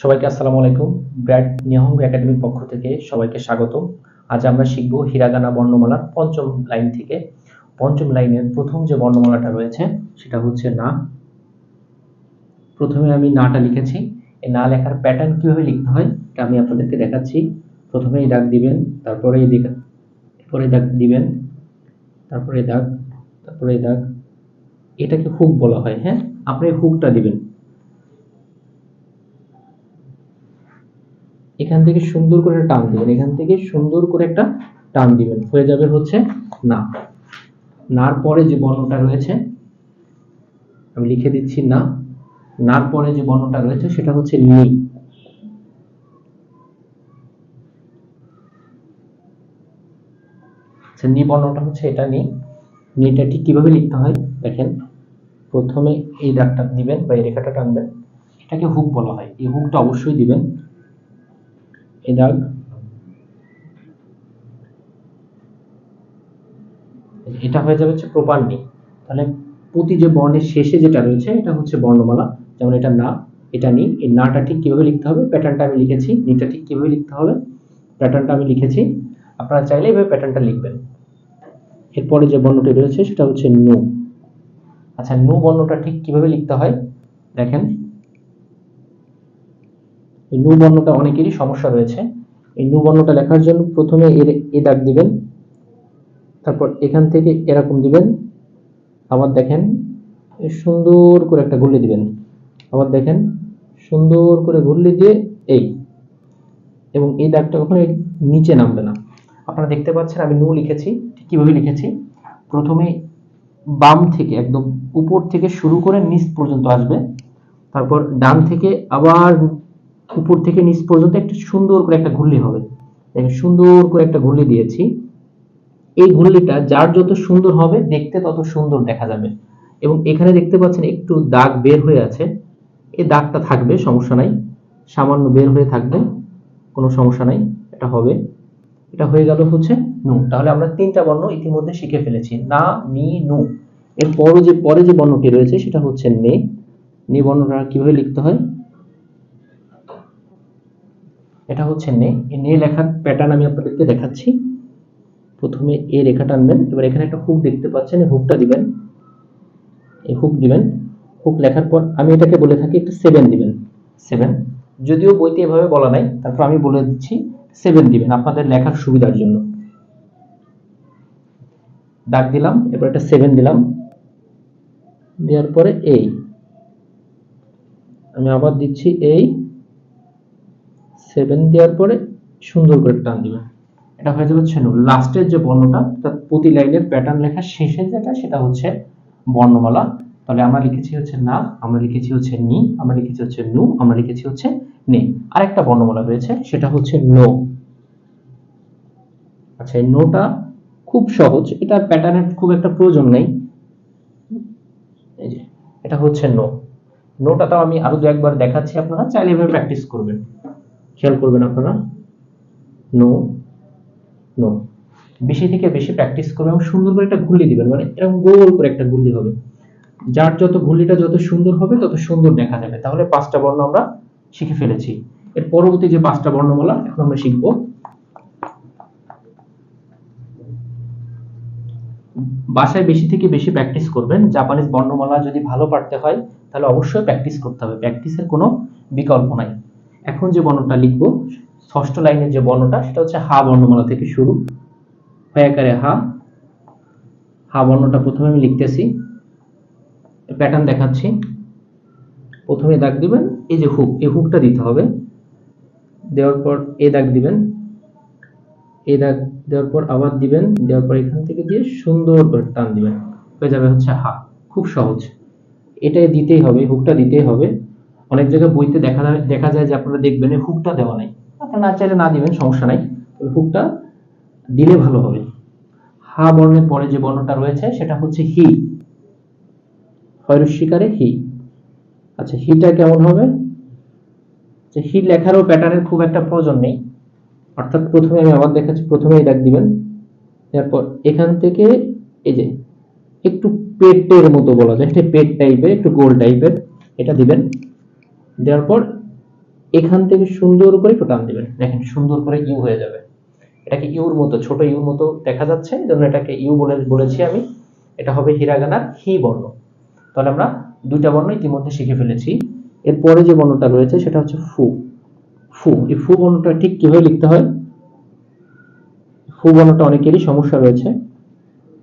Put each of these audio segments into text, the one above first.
সবাইকে আসসালামু আলাইকুম। ব্র্যাড নিহঙ্গ একাডেমির পক্ষ থেকে সবাইকে স্বাগত আজ আমরা শিখব হিরাগানা বর্ণমালার পঞ্চম লাইন থেকে। পঞ্চম লাইনের প্রথম যে বর্ণমালাটা রয়েছে, সেটা হচ্ছে না। প্রথমে আমি নাটা লিখেছি। এই না লেখার প্যাটার্ন কীভাবে লিখতে হয়, এটা আমি আপনাদেরকে দেখাচ্ছি। প্রথমে এই দাগ দিবেন, তারপরে এই দিকে, এরপরে দাগ দিবেন, তারপরে দাগ তারপরে দাগ। এটাকে হুক বলা হয় হ্যাঁ? আপনি হুকটা দিবেন। এখান থেকে সুন্দর করে টান দিবেন। এখান থেকে সুন্দর করে একটা টান দিবেন। হয়ে যাবে হচ্ছে না। নার পরে যে বর্ণটা রয়েছে, আমি লিখে দিচ্ছি না। নার পরে যে বর্ণটা রয়েছে, সেটা হচ্ছে নি। আচ্ছা নি বর্ণটা হচ্ছে এটা, নি। নিটা ঠিক কীভাবে লিখতে হয়? দেখেন, প্রথমে এই দাগটা দিবেন বা এই রেখাটা টানবেন। এটাকে হুক বলা হয়। এই হুকটা অবশ্যই দিবেন। এই দাগ এটা হয়ে যাবে হচ্ছে প্রপার তাহলে প্রতি যে বর্ণের শেষে যেটা রয়েছে, এটা হচ্ছে বর্ণমালা। যেমন এটা না, এটা নি। এই নাটা ঠিক কীভাবে লিখতে হবে? প্যাটার্নটা আমি লিখেছি। নিটা ঠিক কীভাবে লিখতে হবে? প্যাটার্নটা আমি লিখেছি। আপনারা চাইলে এভাবে প্যাটার্নটা লিখবেন। এরপরে যে বর্ণটি রয়েছে, সেটা হচ্ছে নু। আচ্ছা নু বর্ণটা ঠিক কীভাবে লিখতে হয়? দেখেন। এই নু বর্ণটা অনেকেরই সমস্যা রয়েছে। এই নু বর্ণটা লেখার জন্য প্রথমে এর এ দাগ দিবেন, তারপর এখান থেকে এরকম দিবেন। আবার দেখেন সুন্দর করে একটা ঘুরলি দিবেন। আবার দেখেন, সুন্দর করে ঘুরলি দিয়ে এই, এবং এই দাগটা কখনো নিচে নামবে না। আপনারা দেখতে পাচ্ছেন, আমি নু লিখেছি কীভাবে লিখেছি? প্রথমে বাম থেকে, একদম উপর থেকে শুরু করে নিচ পর্যন্ত আসবে। তারপর ডান থেকে আবার উপর থেকে নিচ পর্যন্ত একটা সুন্দর করে একটা ঘুরলি হবে। দেখেন, সুন্দর করে একটা ঘুরলি দিয়েছি। এই ঘুরলিটা যার যত সুন্দর হবে, দেখতে তত সুন্দর দেখা যাবে। এবং এখানে দেখতে পাচ্ছেন, একটু দাগ বের হয়ে আছে। এই দাগটা থাকবে, সমস্যা নাই। সামান্য বের হয়ে থাকবে, কোনো সমস্যা নাই। এটা হবে। এটা হয়ে গেল হচ্ছে নু। তাহলে আমরা তিনটা বর্ণ ইতিমধ্যে শিখে ফেলেছি। না, নি, নু। এর পরে যে পরে যে বর্ণটি রয়েছে, সেটা হচ্ছে নে। নে বর্ণটা কীভাবে লিখতে হয়? এটা হচ্ছে নে। নে লেখার প্যাটার্ন আমি আপনাদেরকে দেখাচ্ছি। প্রথমে এ রেখাটা আনবেন এবার এখানে একটা হুক দেখতে পাচ্ছেন। এই হুকটা দিবেন। এই হুক দিবেন। হুক লেখার পর আমি এটাকে বলে থাকি একটা সেভেন দিবেন। সেভেন যদিও বইতে এভাবে বলা নাই। তারপর আমি বলে দিচ্ছি সেভেন দিবেন আপনাদের লেখার সুবিধার জন্য। দাগ দিলাম এবার একটা সেভেন দিলাম। দেওয়ার পরে এই। আমি আবার দিচ্ছি এই। সেভেন দেওয়ার পরে সুন্দর করে টান দিবেন এটা হয়ে যাবে হচ্ছে লাস্টের যে বর্ণটা অর্থাৎ প্রতি লাইনের প্যাটার্ন লেখার শেষে যেটা, সেটা হচ্ছে বর্ণমালা। তাহলে আমরা লিখেছি হচ্ছে না, আমরা লিখেছি হচ্ছে নি, আমরা লিখেছি হচ্ছে নু আমরা লিখেছি হচ্ছে নে। আরেকটা বর্ণমালা রয়েছে, সেটা হচ্ছে নো আচ্ছা এই নোটা খুব সহজ। এটা প্যাটার্নের খুব একটা প্রয়োজন নেই। এটা হচ্ছে নো নোটা তো আমি আরও দু একবার দেখাচ্ছি আপনারা, চাইলে এভাবে প্র্যাকটিস করবেন। খেয়াল করবেন আপনারা? নো নো বেশি থেকে বেশি প্র্যাকটিস করবেন এবং সুন্দর করে একটা ঘুরলি দিবেন। মানে এরকম গোল করে একটা ঘুরলি হবে। যার যত ঘুরলিটা যত সুন্দর হবে, তত সুন্দর দেখা যাবে। তাহলে পাঁচটা বর্ণ আমরা শিখে ফেলেছি। এর পরবর্তী যে পাঁচটা বর্ণমালা, এখন আমরা শিখব। বাসায় বেশি থেকে বেশি প্র্যাকটিস করবেন। জাপানিজ বর্ণমালা যদি ভালো পারতে হয়, তাহলে অবশ্যই প্র্যাকটিস করতে হবে। প্র্যাকটিসের কোনো বিকল্প নাই। এখন যে বর্ণটা লিখব, ষষ্ঠ লাইনের যে বর্ণটা, সেটা হচ্ছে হা বর্ণমালা থেকে শুরু। হয়ে আকারে হা। হা বর্ণটা প্রথমে আমি লিখতেছি প্যাটার্ন দেখাচ্ছি। প্রথমে দাগ দিবেন, এই যে হুক এই হুকটা দিতে হবে। দেওয়ার পর এ দাগ দিবেন, এ দাগ দেওয়ার পর আবার দিবেন, দেওয়ার পর এখান থেকে দিয়ে সুন্দর করে টান দিবেন। হয়ে যাবে হচ্ছে হা। খুব সহজ। এটাই দিতেই হবে হুকটা দিতেই হবে। অনেক জায়গায় বইতে দেখা যায় দেখা যায় যে আপনারা দেখবেন হুকটা দেওয়া নাই। আপনারা না চাইলে না দিবেন, সমস্যা নাই। তবে হুকটা দিলে ভালো হবে। হা বর্ণের পরে যে বর্ণটা রয়েছে, সেটা হচ্ছে হি। হয়রস্বীকারে হি। আচ্ছা হিটা কেমন হবে? যে হি লেখারও প্যাটার্নের খুব একটা প্রয়োজন নেই। অর্থাৎ প্রথমে আমি আবার দেখাচ্ছি প্রথমে এই দাগ দিবেন। তারপর এখান থেকে এই যে একটু পেটের মতো বলা যায় এটা পেট টাইপের একটু গোল টাইপের এটা দিবেন। দেওয়ার পর এখান থেকে সুন্দর করে একটু টান দিবেন। দেখেন সুন্দর করে ইউ হয়ে যাবে। এটাকে ইউর মতো, ছোট ইউর মতো দেখা যাচ্ছে জন্য এটাকে ইউ বলে, বলেছি আমি। এটা হবে হিরাগানার হি বর্ণ। তাহলে আমরা দুইটা বর্ণ ইতিমধ্যে শিখে ফেলেছি। এরপরে যে বর্ণটা রয়েছে, সেটা হচ্ছে ফু। ফু। এই ফু বর্ণটা ঠিক কীভাবে লিখতে হয়? ফু বর্ণটা অনেকেরই সমস্যা রয়েছে।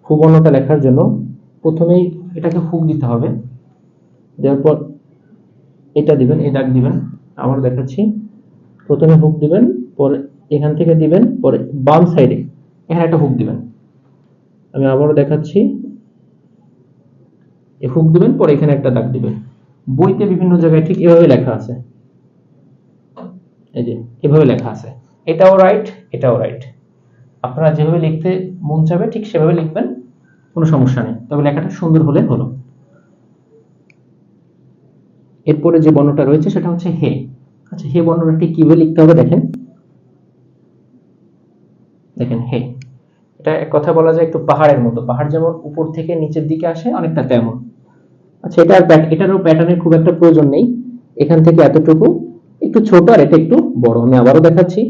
ফু বর্ণটা লেখার জন্য প্রথমেই এটাকে ফুক দিতে হবে। দেওয়ার পর এটা দিবেন, এই দাগ দিবেন। আবার দেখাচ্ছি। প্রথমে হুক দিবেন, পরে এখান থেকে দিবেন, পরে বাম সাইডে এখানে একটা হুক দিবেন। আমি আবারও দেখাচ্ছি। এই হুক দিবেন, পরে এখানে একটা দাগ দিবেন। বইতে বিভিন্ন জায়গায় ঠিক এভাবে লেখা আছে। এই যে, এভাবে লেখা আছে। এটাও রাইট এটাও রাইট আপনারা যেভাবে লিখতে মন চাবে ঠিক সেভাবে লিখবেন। কোনো সমস্যা নেই। তবে লেখাটা সুন্দর হলে হলো। এরপরে যে বর্ণটা রয়েছে সেটা হচ্ছে হে। আচ্ছা হে বর্ণটা ঠিক কীভাবে লিখতে হবে দেখেন। দেখেন হে। এটা এক কথা বলা যায় একটু পাহাড়ের মতো। পাহাড় যেমন উপর থেকে নিচের দিকে আসে, অনেকটা তেমন। আচ্ছা প্যাট- এটারও প্যাটার্নের খুব একটা প্রয়োজন নেই। এখান থেকে এতটুকু। একটু ছোট আর এটা একটু বড়। আমি আবারও দেখাচ্ছি।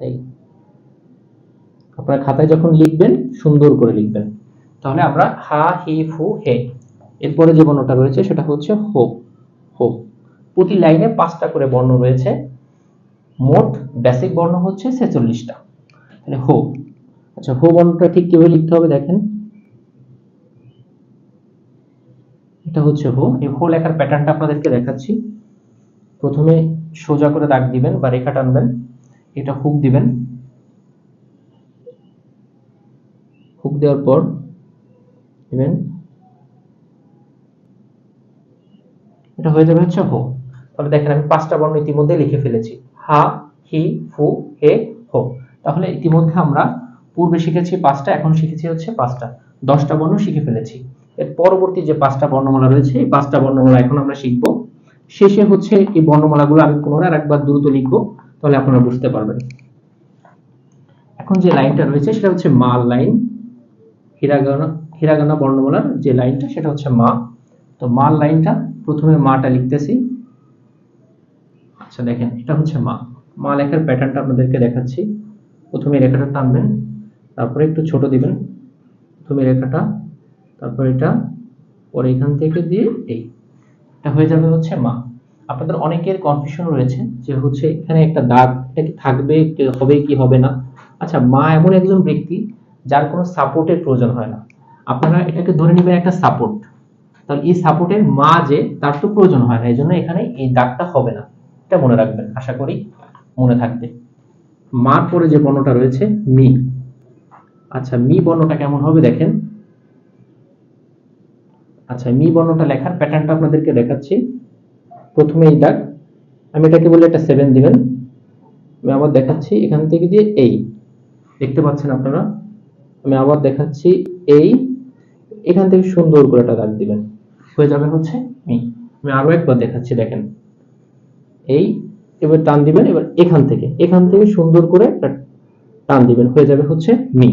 এই। আপনার খাতায় যখন লিখবেন, সুন্দর করে লিখবেন। তাহলে আমরা হা, হি, ফু, হে। এরপরে যে বর্ণটা রয়েছে সেটা হচ্ছে হো হো। প্রতি লাইনে পাঁচটা করে বর্ণ রয়েছে। মোট বেসিক বর্ণ হচ্ছে ছেচল্লিশটা। তাহলে হো। আচ্ছা হো বর্ণটা ঠিক কীভাবে লিখতে হবে দেখেন। এটা হচ্ছে হো। এই হো লেখার প্যাটার্নটা আপনাদেরকে দেখাচ্ছি। প্রথমে সোজা করে দাগ দিবেন বা রেখা টানবেন। এটা হুক দিবেন। হুক দেওয়ার পর দিবেন। এটা হয়ে যাবে হচ্ছে হো। তাহলে দেখেন আমি পাঁচটা বর্ণ ইতিমধ্যে লিখে ফেলেছি। হা, হি, ফু, হে, হো। তাহলে ইতিমধ্যে আমরা পূর্বে শিখেছি পাঁচটা, এখন শিখেছি হচ্ছে পাঁচটা। দশটা বর্ণ শিখে ফেলেছি। এর পরবর্তী যে পাঁচটা বর্ণমালা রয়েছে, এই পাঁচটা বর্ণমালা এখন আমরা শিখব। শেষে হচ্ছে এই বর্ণমালাগুলো আমি পুনরায় একবার দ্রুত লিখব, তাহলে আপনারা বুঝতে পারবেন। এখন যে লাইনটা রয়েছে, সেটা হচ্ছে মা লাইন। হিরাগানা হিরাগানা বর্ণমালার যে লাইনটা, সেটা হচ্ছে মা। তো মার লাইনটা প্রথমে মাটা লিখতেছি। আচ্ছা দেখেন, এটা হচ্ছে মা। মা লেখার প্যাটার্নটা আপনাদেরকে দেখাচ্ছি। প্রথমে রেখাটা টানবেন, তারপরে একটু ছোট দিবেন। প্রথমে রেখাটা তারপর এটা, পরে এখান থেকে দিয়ে এই। এটা হয়ে যাবে হচ্ছে মা। আপনাদের অনেকের কনফিউশন রয়েছে যে হচ্ছে এখানে একটা দাগ, এটা কি থাকবে হবে, কি হবে না? আচ্ছা মা এমন একজন ব্যক্তি যার কোনো সাপোর্টের প্রয়োজন হয় না। আপনারা এটাকে ধরে নেবেন একটা সাপোর্ট তাহলে এই সাপোর্টের মা যে, তার তো প্রয়োজন হয় না, এই জন্য এখানে এই দাগটা হবে না। এটা মনে রাখবেন, আশা করি মনে থাকবে। মার পরে যে বর্ণটা রয়েছে, মি। আচ্ছা মি বর্ণটা কেমন হবে দেখেন। আচ্ছা মি বর্ণটা লেখার প্যাটার্নটা আপনাদেরকে দেখাচ্ছি। প্রথমে এই দাগ। আমি এটাকে বলে একটা সেভেন দিবেন। আমি আবার দেখাচ্ছি এখান থেকে দিয়ে এই। দেখতে পাচ্ছেন আপনারা? আমি আবার দেখাচ্ছি এই। এখান থেকে সুন্দর করে একটা দাগ দিবেন। হয়ে যাবে হচ্ছে মি। আমি আরও একবার দেখাচ্ছি, দেখেন। এই, এবার টান দিবেন, এবার এখান থেকে। এখান থেকে সুন্দর করে টান দিবেন, হয়ে যাবে হচ্ছে মি।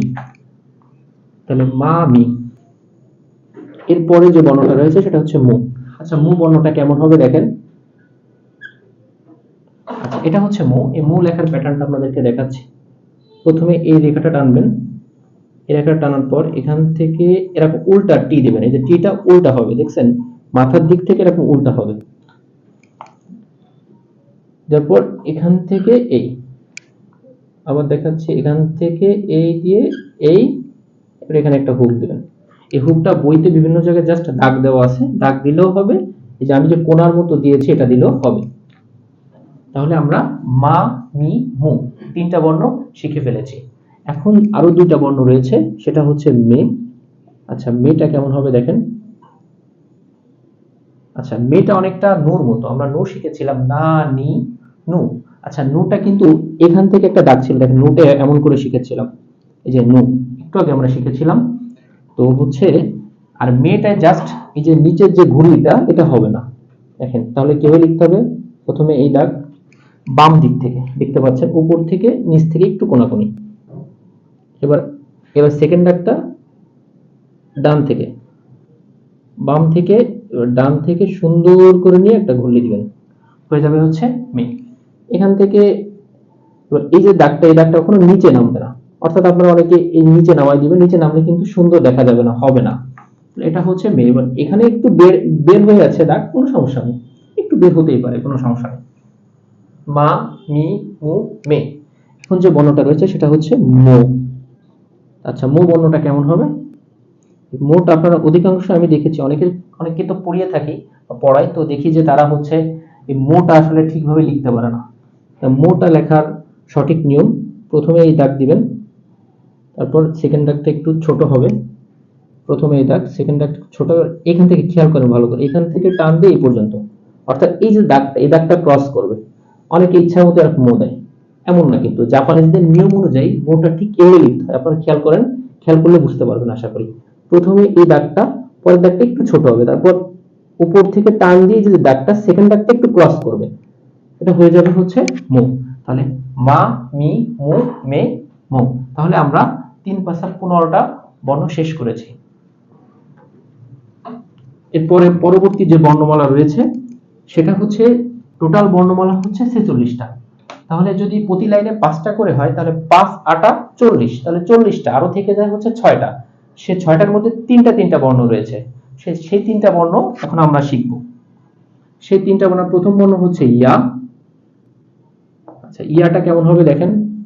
তাহলে মা মি। এরপরে যে বর্ণটা রয়েছে, সেটা হচ্ছে মু। আচ্ছা মু বর্ণটা কেমন হবে দেখেন? আচ্ছা এটা হচ্ছে মু। এই মু লেখার প্যাটার্নটা আপনাদেরকে দেখাচ্ছি। প্রথমে এই রেখাটা টানবেন। এই টানার পর এখান থেকে এরকম উল্টা টি দিবেন। এই যে টিটা উল্টা হবে, দেখছেন? মাথার দিক থেকে এরকম উল্টা হবে। তারপর এখান থেকে এই। আবার দেখাচ্ছি, এখান থেকে এই দিয়ে এই এখানে একটা হুক দিবেন। এই হুকটা বইতে বিভিন্ন জায়গায় জাস্ট দাগ দেওয়া আছে। দাগ দিলেও হবে। এই যে আমি যে কোনার মতো দিয়েছি, এটা দিলেও হবে। তাহলে আমরা মা, মি, মু তিনটা বর্ণ শিখে ফেলেছি। এখন আরও দুইটা বর্ণ রয়েছে, সেটা হচ্ছে মে। আচ্ছা মেটা কেমন হবে দেখেন? আচ্ছা মেটা অনেকটা নূর মতো, আমরা নূর শিখেছিলাম, না, নি, নু। আচ্ছা নুটা কিন্তু এখান থেকে একটা দাগ ছিল, দেখেন নুটে এমন করে শিখেছিলাম। এই যে নু, একটু আগে আমরা শিখেছিলাম। তো হচ্ছে, আর মেয়েটায় জাস্ট এই যে নিচের যে ঘুড়িটা, এটা হবে না। দেখেন, তাহলে কীভাবে লিখতে হবে? প্রথমে এই দাগ বাম দিক থেকে, দেখতে পাচ্ছেন, উপর থেকে, নিচ থেকে একটু কোনাকুনি। এবার এবার সেকেন্ড দাগটা ডান থেকে। বাম থেকে ডান থেকে সুন্দর করে নিয়ে একটা ঘুরলি দিবেন। হয়ে যাবে হচ্ছে মে। এখান থেকে এই যে দাগটা, এই দাগটা কখনো নিচে নামবে না। অর্থাৎ আপনারা অনেকে এই নিচে নামাই দিবেন, নিচে নামলে কিন্তু সুন্দর দেখা যাবে না, হবে না। এটা হচ্ছে মে। এবার এখানে একটু বের বের হয়ে আছে দাগ, কোনো সমস্যা নেই। একটু বের হতেই পারে, কোনো সমস্যা নেই। মা, মি, মু, মে। এখন যে বর্ণটা রয়েছে, সেটা হচ্ছে মো। আচ্ছা মো বর্ণটা কেমন হবে? মোট আপনারা অধিকাংশ আমি দেখেছি অনেকে অনেকে তো পড়িয়ে থাকি পড়াই, তো দেখি যে তারা হচ্ছে এই মোটা আসলে ঠিকভাবে লিখতে পারে না। মোটা লেখার সঠিক নিয়ম, প্রথমে এই দাগ দিবেন, তারপর সেকেন্ড দাগটা একটু ছোট হবে। প্রথমে এই দাগ সেকেন্ড দাগ ছোট, এখান থেকে খেয়াল করেন ভালো করে, এখান থেকে টান দিয়ে এই পর্যন্ত। অর্থাৎ এই যে দাগটা, এই দাগটা ক্রস করবে, অনেকে ইচ্ছা মতো এরকম মো দেয় এমন না কিন্তু। জাপানিজদের নিয়ম অনুযায়ী মোটা ঠিক এড়ে লিখতে হয়। আপনারা খেয়াল করেন, খেয়াল করলে বুঝতে পারবেন, আশা করি। প্রথমে এই দাগটা, পরের দাগটা একটু ছোট হবে। তারপর উপর থেকে টান দিয়ে যে দাগটা সেকেন্ড দাগটা একটু ক্রস করবে, এটা হয়ে যাবে হচ্ছে মো। তাহলে মা, মি, মু, মে, মো। তাহলে আমরা তিন পাশার পনেরোটা বর্ণ শেষ করেছি। এরপরে পরবর্তী যে বর্ণমালা রয়েছে, সেটা হচ্ছে টোটাল বর্ণমালা হচ্ছে ছেচল্লিশটা। তাহলে যদি প্রতি লাইনে পাঁচটা করে হয়, তাহলে পাঁচ, আটা, চল্লিশ। তাহলে চল্লিশটা, আরও থেকে যায় হচ্ছে ছয়টা। সে ছয়টার মধ্যে তিনটা তিনটা বর্ণ রয়েছে। সে, সেই তিনটা বর্ণ এখন আমরা শিখব। সেই তিনটা বর্ণ প্রথম বর্ণ হচ্ছে ইয়া। আচ্ছা ইয়াটা কেমন হবে দেখেন?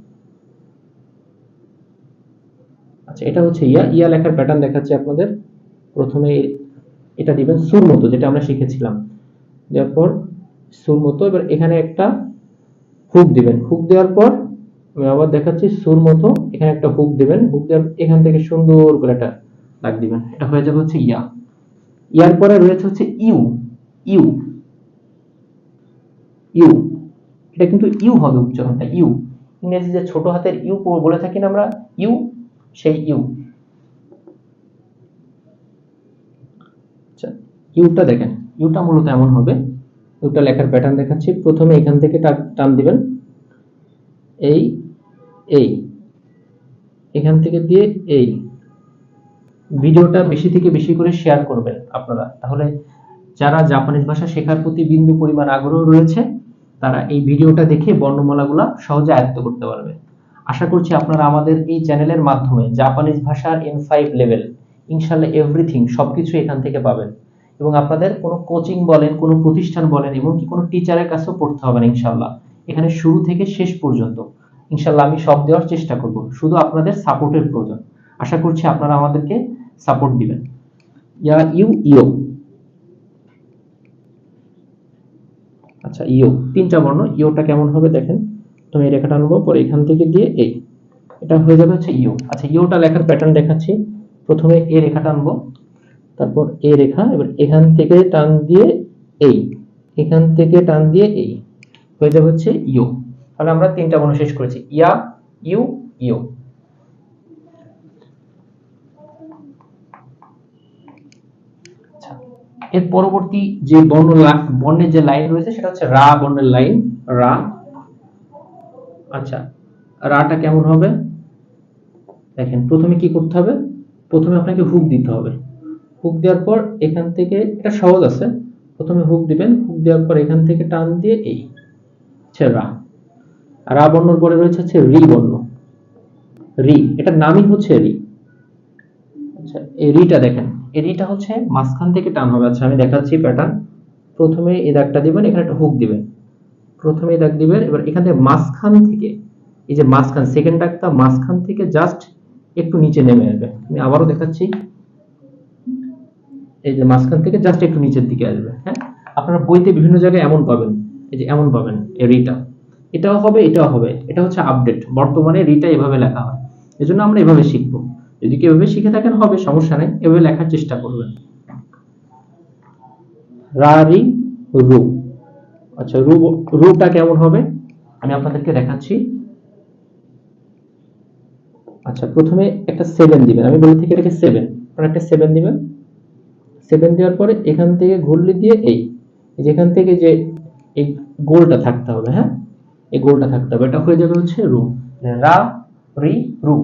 আচ্ছা এটা হচ্ছে ইয়া। ইয়া লেখার প্যাটার্ন দেখাচ্ছি আপনাদের। প্রথমে এটা দিবেন সুর মতো যেটা আমরা শিখেছিলাম। দেওয়ার সুর মতো এবার এখানে একটা হুক দিবেন। হুক দেওয়ার পর আমি আবার দেখাচ্ছি সুর মতো। এখানে একটা হুক দিবেন। হুক দেওয়ার এখান থেকে সুন্দর করে একটা দাগ দিবেন। এটা হয়ে যাবে হচ্ছে ইয়া। ইয়ার পরে রয়েছে হচ্ছে ইউ। ইউ। ইউ। এটা কিন্তু ইউ হবে উচ্চারণটা, ইউ। ইংরেজি যে ছোট হাতের ইউ বলে থাকি না আমরা, ইউ, সেই ইউ। আচ্ছা ইউটা দেখেন। ইউটা মূলত এমন হবে। ইউটা লেখার প্যাটার্ন দেখাচ্ছি। প্রথমে এখান থেকে টান দিবেন। এই এই। এখান থেকে দিয়ে এই। ভিডিওটা বেশি থেকে বেশি করে শেয়ার করবেন আপনারা। তাহলে যারা জাপানিজ ভাষা শেখার প্রতি বিন্দু পরিমাণ আগ্রহ রয়েছে, তারা এই ভিডিওটা দেখে বর্ণমালাগুলো সহজে আয়ত্ত করতে পারবে। আশা করছি আপনারা আমাদের এই চ্যানেলের মাধ্যমে জাপানিজ ভাষার এন ফাইভ লেভেল ইনশাল্লাহ এভরিথিং সবকিছু এখান থেকে পাবেন। এবং আপনাদের কোনো কোচিং বলেন, কোনো প্রতিষ্ঠান বলেন এবং কি কোনো টিচারের কাছেও পড়তে হবে না ইনশাল্লাহ এখানে শুরু থেকে শেষ পর্যন্ত। ইনশাল্লাহ আমি সব দেওয়ার চেষ্টা করব। শুধু আপনাদের সাপোর্টের প্রয়োজন। আশা করছি আপনারা আমাদেরকে সাপোর্ট দিবেন। ইয়া ইউ ইও আচ্ছা ইও তিনটা বর্ণ। ইওটা কেমন হবে দেখেন। তুমি এই রেখাটা আনব, পরে এখান থেকে দিয়ে এই এটা হয়ে যাবে হচ্ছে ইও আচ্ছা ইওটা লেখার প্যাটার্ন দেখাচ্ছি। প্রথমে এ রেখাটা আনব। তারপর এ রেখা, এবার এখান থেকে টান দিয়ে এই, এখান থেকে টান দিয়ে এই, হয়ে যাবে হচ্ছে ইও তাহলে আমরা তিনটা বর্ণ শেষ করেছি, ইয়া, ইউ ইউ। আচ্ছা এর পরবর্তী যে বর্ণ বর্ণের যে লাইন রয়েছে, সেটা হচ্ছে রা বর্ণের লাইন, রা। আচ্ছা রাটা কেমন হবে? দেখেন, প্রথমে কি করতে হবে? প্রথমে আপনাকে হুক দিতে হবে। হুক দেওয়ার পর এখান থেকে, এটা সহজ আছে। প্রথমে হুক দিবেন, হুক দেওয়ার পর এখান থেকে টান দিয়ে এই, হচ্ছে রা। রা বর্ণর পরে রয়েছে হচ্ছে রি বর্ণ। রি, এটার নামই হচ্ছে রি। আচ্ছা এই রিটা দেখেন। এই রিটা হচ্ছে মাঝখান থেকে টান হবে। আচ্ছা আমি দেখাচ্ছি প্যাটার্ন প্রথমে এই দাগটা দিবেন, এখানে একটা হুক দিবেন। প্রথমে দাগ দিবেন, এবার এখান থেকে মাঝখান থেকে, এই যে মাঝখান সেকেন্ড দাগটা মাঝখান থেকে জাস্ট একটু নিচে নেমে আসবে। আমি আবারও দেখাচ্ছি। এই যে মাঝখান থেকে জাস্ট একটু নিচের দিকে আসবে হ্যাঁ? আপনারা বইতে বিভিন্ন জায়গায় এমন পাবেন, এই যে এমন পাবেন, এই রিটা। এটাও হবে এটাও হবে, এটা হচ্ছে আপডেট বর্তমানে রিটা এভাবে লেখা হয়। এজন্য আমরা এভাবে শিখব। যদি কেউ এভাবে শিখে থাকেন, হবে, সমস্যা নেই, এভাবে লেখার চেষ্টা করবেন। রা রি। রু আচ্ছা রু, রুটা কেমন হবে? আমি আপনাদেরকে দেখাচ্ছি। আচ্ছা প্রথমে একটা সেভেন দিবেন। আমি বলে থেকে এটাকে সেভেন আপনারা একটা সেভেন দিবেন। সেভেন দেওয়ার পরে এখান থেকে ঘুরলে দিয়ে এই যেখান থেকে যে এই গোলটা থাকতে হবে হ্যাঁ? এই গোলটা থাকতে হবে, এটা হয়ে যাবে হচ্ছে রু রা, রি, রু।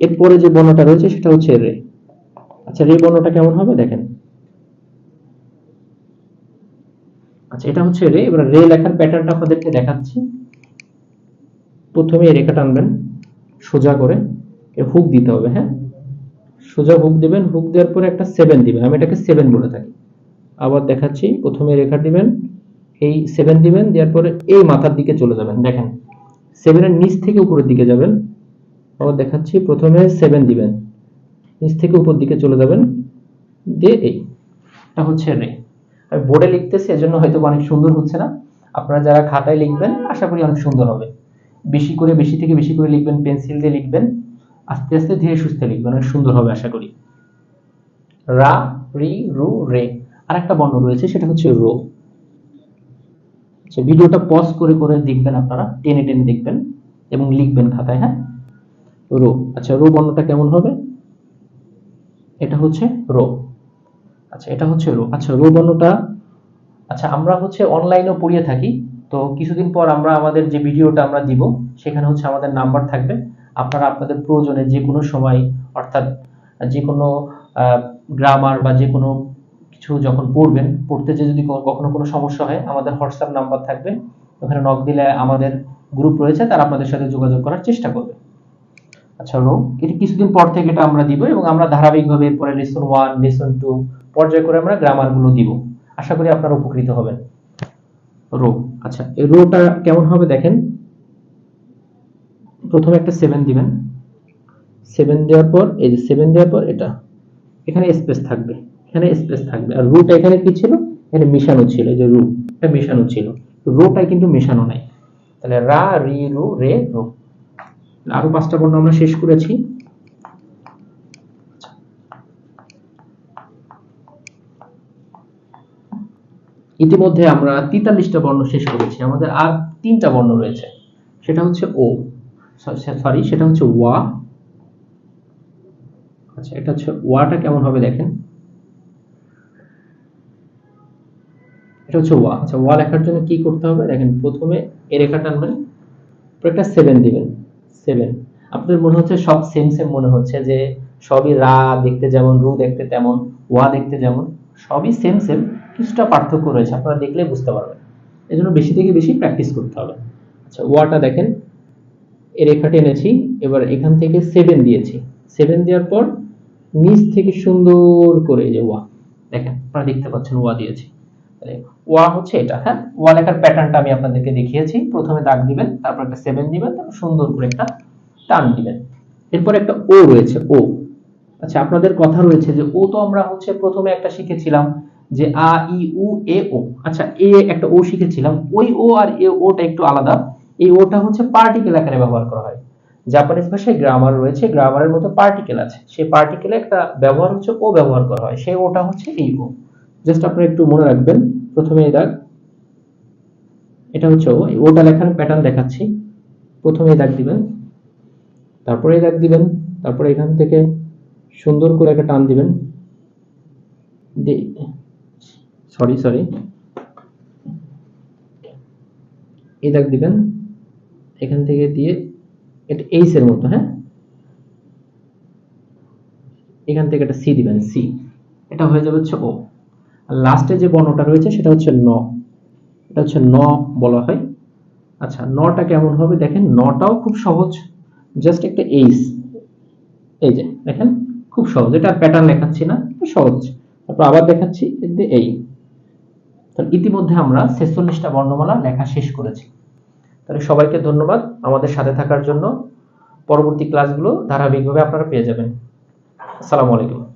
এরপরে যে বর্ণটা রয়েছে সেটা হচ্ছে রে। আচ্ছা রে বর্ণটা কেমন হবে দেখেন। আচ্ছা এটা হচ্ছে রে, এবার রে লেখার প্যাটার্নটা আপনাদেরকে দেখাচ্ছি। প্রথমে রেখা টানবেন, সোজা করে হুক দিতে হবে হ্যাঁ? সোজা হুক দিবেন, হুক দেওয়ার পরে একটা সেভেন দিবেন। আমি এটাকে সেভেন বলে থাকি। আবার দেখাচ্ছি, প্রথমে রেখা দিবেন, এই সেভেন দিবেন, দেওয়ার পরে এই মাথার দিকে চলে যাবেন। দেখেন সেভেনের নিচ থেকে উপরের দিকে যাবেন। আবার দেখাচ্ছি, প্রথমে সেভেন দিবেন। নিচ থেকে উপর দিকে চলে যাবেন, দিয়ে এই। এটা হচ্ছে রে আমি বোর্ডে লিখতেছি, এজন্য হয়তো অনেক সুন্দর হচ্ছে না। আপনারা যারা খাতায় লিখবেন, আশা করি অনেক সুন্দর হবে। বেশি করে, বেশি থেকে বেশি করে লিখবেন, পেন্সিল দিয়ে লিখবেন। আস্তে আস্তে ধীরে সুস্থে লিখবেন অনেক সুন্দর হবে আশা করি। রা, রি, রু, রে। আর একটা বর্ণ রয়েছে, সেটা হচ্ছে রো। আচ্ছা ভিডিওটা পজ করে করে দেখবেন আপনারা, টেনে টেনে দেখবেন এবং লিখবেন খাতায় হ্যাঁ? রো। আচ্ছা রো বর্ণটা কেমন হবে? এটা হচ্ছে রো। আচ্ছা এটা হচ্ছে রো। আচ্ছা রো বর্ণটা আচ্ছা আমরা হচ্ছে অনলাইনেও পড়িয়ে থাকি, তো কিছুদিন পর আমরা আমাদের যে ভিডিওটা আমরা দিব, সেখানে হচ্ছে আমাদের নাম্বার থাকবে। আপনারা আপনাদের প্রয়োজনে যে কোনো সময়, অর্থাৎ যে কোনো গ্রামার বা যে কোনো কিছু যখন পড়বেন, পড়তে যে যদি কখনো কোনো সমস্যা হয়, আমাদের হোয়াটসঅ্যাপ নাম্বার থাকবে। ওখানে নক দিলে আমাদের গ্রুপ রয়েছে, তারা আপনাদের সাথে যোগাযোগ করার চেষ্টা করবে। আচ্ছা রো এটি কিছুদিন পর থেকে এটা আমরা দিব এবং আমরা ধারাবাহিকভাবে এরপরে লেসন ওয়ান লেসন টু পর্যায় করে আমরা গ্রামারগুলো দিব। আশা করি আপনারা উপকৃত হবেন। রো আচ্ছা এই রোটা কেমন হবে দেখেন। প্রথমে একটা সেভেন দিবেন। সেভেন দেওয়ার পর, এই যে সেভেন দেওয়ার পর এটা। এখানে স্পেস থাকবে। এখানে স্পেস থাকবে। আর রুট এখানে কি ছিল? এখানে মিশানো ছিল যে রু এটা মিশানো ছিল। রোটাই কিন্তু মেশানো নাই। তাহলে রা, রি, রু, রে, রো। আরও পাঁচটা বর্ণ আমরা শেষ করেছি। ইতিমধ্যে আমরা তেতাল্লিশটা বর্ণ শেষ করেছি। আমাদের আর তিনটা বর্ণ রয়েছে। সেটা হচ্ছে ও সরি সেটা হচ্ছে ওয়া। আচ্ছা এটা হচ্ছে ওয়াটা কেমন হবে দেখেন। এটা হচ্ছে ওয়া। আচ্ছা ওয়া লেখার জন্য কি করতে হবে? দেখেন, প্রথমে এ রেখা টানবেন তারপর একটা সেভেন দিবেন। সেভেন আপনাদের মনে হচ্ছে সব সেম সেম মনে হচ্ছে যে সবই রা দেখতে যেমন, রু দেখতে তেমন, ওয়া দেখতে যেমন, সবই সেম সেম কিছুটা পার্থক্য রয়েছে। আপনারা দেখলে বুঝতে পারবেন। এই জন্য বেশি থেকে বেশি প্র্যাকটিস করতে হবে। আচ্ছা ওয়াটা দেখেন। রেখা টেনেছি এবার এখান থেকে সেভেন দিয়েছি। সেভেন দেওয়ার পর নিচ থেকে সুন্দর করে যে ওয়া, দেখেন, আপনারা দেখতে পাচ্ছেন ওয়া দিয়েছি। ওয়া হচ্ছে এটা হ্যাঁ? ওয়া লেখার প্যাটার্নটা আমি আপনাদেরকে দেখিয়েছি। প্রথমে দাগ দিবেন, তারপর একটা সেভেন দিবেন, তারপর সুন্দর করে একটা টান দিবেন। এরপর একটা ও রয়েছে ও আচ্ছা আপনাদের কথা রয়েছে যে ও তো আমরা হচ্ছে প্রথমে একটা শিখেছিলাম যে আ, ই, উ, এ, ও। আচ্ছা এ একটা ও শিখেছিলাম। ওই ও আর এ ওটা একটু আলাদা। এই ওটা হচ্ছে পার্টিকেল আকারে ব্যবহার করা হয়। জাপানিজ ভাষায় গ্রামার রয়েছে গ্রামারের মধ্যে পার্টিকেল আছে। সেই পার্টিকেলে একটা ব্যবহার হচ্ছে, ও ব্যবহার করা হয়। সেই ওটা হচ্ছে এই ও জাস্ট আপনারা একটু মনে রাখবেন, প্রথমে দাগ। এটা হচ্ছে ও। ওটা লেখার প্যাটার্ন দেখাচ্ছি। প্রথমে দাগ দিবেন। তারপরে দাগ দিবেন। তারপরে এখান থেকে সুন্দর করে একটা টান দিবেন। সরি সরি এই দাগ দিবেন। এখান থেকে দিয়ে এটা এইচ এর মতো হ্যাঁ? এখান থেকে একটা সি দিবেন সি এটা হয়ে যাবে হচ্ছে ও আর লাস্টে যে বর্ণটা রয়েছে, সেটা হচ্ছে ন। এটা হচ্ছে ন বলা হয়। আচ্ছা নটা কেমন হবে? দেখেন, নটাও খুব সহজ। জাস্ট একটা এইচ এই যে, দেখেন, খুব সহজ। এটা প্যাটার্ন লেখাচ্ছি না, সহজ। তারপর আবার দেখাচ্ছি এই ইতিমধ্যে আমরা ছেচল্লিশটা বর্ণমালা লেখা শেষ করেছি। তাহলে সবাইকে ধন্যবাদ আমাদের সাথে থাকার জন্য। পরবর্তী ক্লাসগুলো ধারাবাহিকভাবে আপনারা পেয়ে যাবেন। আসসালামু আলাইকুম।